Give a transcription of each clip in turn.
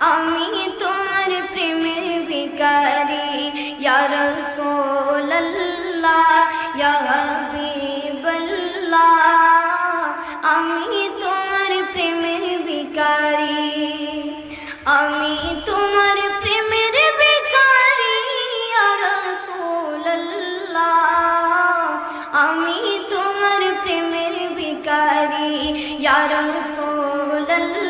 আমি তোমার প্রেমের ভিকারি ইয়া রাসূলুল্লাহ, ইয়া হাবিবাল্লাহ। আমি তোমার প্রেমের ভিকারি আমি তোমার প্রেমের ভিকারি ইয়া রাসূলুল্লাহ। আমি তোমার প্রেমের ভিকারি ইয়া রাসূলুল্লাহ। ইয়া হাবিবাল্লাহ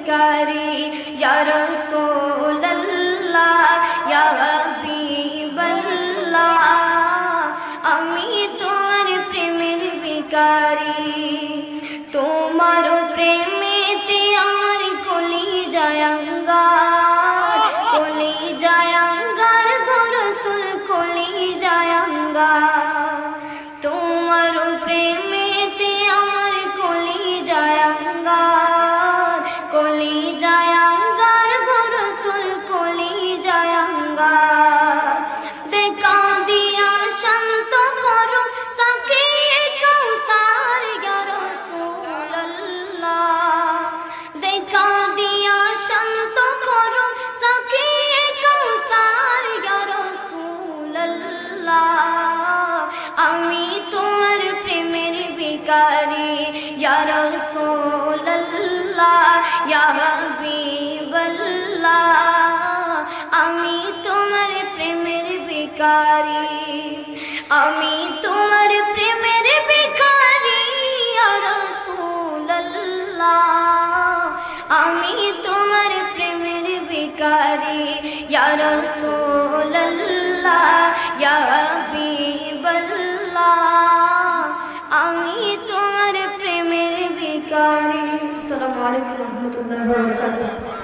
প্রেমের ভিখারি ইয়া রাসূলুল্লাহ ইয়া হাবিবাল্লাহ আমি তোমার প্রেমের ভিখারি তোমার প্রেমেতে আমার কলি জায়াঙ্গার কলি জায়াঙ্গার গরসুল কলি জায়াঙ্গার ভিখারি ইয়া রাসূলুল্লাহ, ইয়া হাবিবাল্লাহ। আমি তোমার প্রেমের ভিখারি, আমি তোমার প্রেমের ভিখারি, ইয়া রাসূলুল্লাহ। আমি তোমার প্রেমের ভিখারি, ইয়া রাসূলুল্লাহ। Assalamu alaikum warahmatullahi wabarakatuh.